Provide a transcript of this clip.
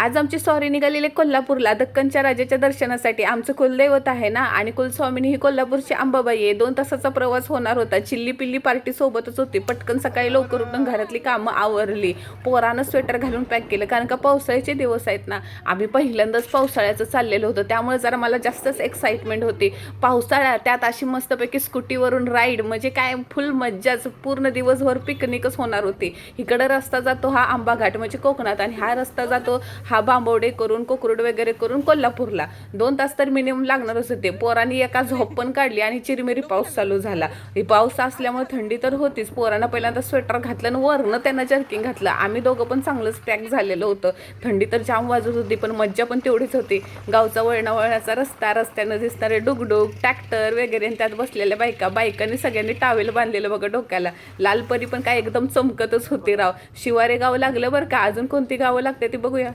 आज आमची सॉरी निघालेली कोल्हापूरला. दक्कनच्या राजाच्या दर्शनासाठी आमचं कुलदैवत आहे ना? आणि कुलस्वामिनी ही कोल्हापूरची अंबाबाई आहे. दोन तासाचा प्रवास होणार होता. चिल्ली पिल्ली पार्टी सोबतच होती. पटकन सकाळी लवकर उठून घरातली कामं आवरली. पोरानं स्वेटर घालून पॅक केलं. कारण का पावसाळ्याचे दिवस आहेत ना? आम्ही पहिल्यांदाच पावसाळ्याचं चाललेलं होतं. त्यामुळे जरा मला जास्तच एक्साइटमेंट होती. पावसाळ्या त्यात अशी मस्तपैकी स्कूटीवरून राईड म्हणजे काय? फुल मज्जाच. पूर्ण दिवसभर पिकनिकच होणार होती. इकडं रस्ता जातो हा आंबा घाट म्हणजे कोकणात. आणि हा रस्ता जातो हा बांबवडे करून कोकरूड वगैरे करून कोल्हापूरला. दोन तास तर मिनिमम लागणारच होते पोरांनी एका झोप पण काढली आणि चिरमिरी पाऊस चालू झाला. हे पाऊस असल्यामुळे थंडी तर होतीच. पोरांना पहिल्यांदा स्वेटर घातलं आणि वरनं त्यांना जर्किंग घातलं. आम्ही दोघं पण चांगलंच पॅक झालेलं होतं. थंडी तर जाम वाजत होती पण मज्जा पण तेवढीच होती. गावचा वळणावळणाचा रस्ता रस्त्यानं दिसणारे डुगडुग ट्रॅक्टर वगैरे आणि त्यात बसलेल्या बायका. बायकांनी सगळ्यांनी टावेल बांधलेलं बघा डोक्याला. लालपरी पण काय एकदम चमकतच होती राव. शिवारे गाव लागलं बरं का? अजून कोणती गावं लागते ती बघूया.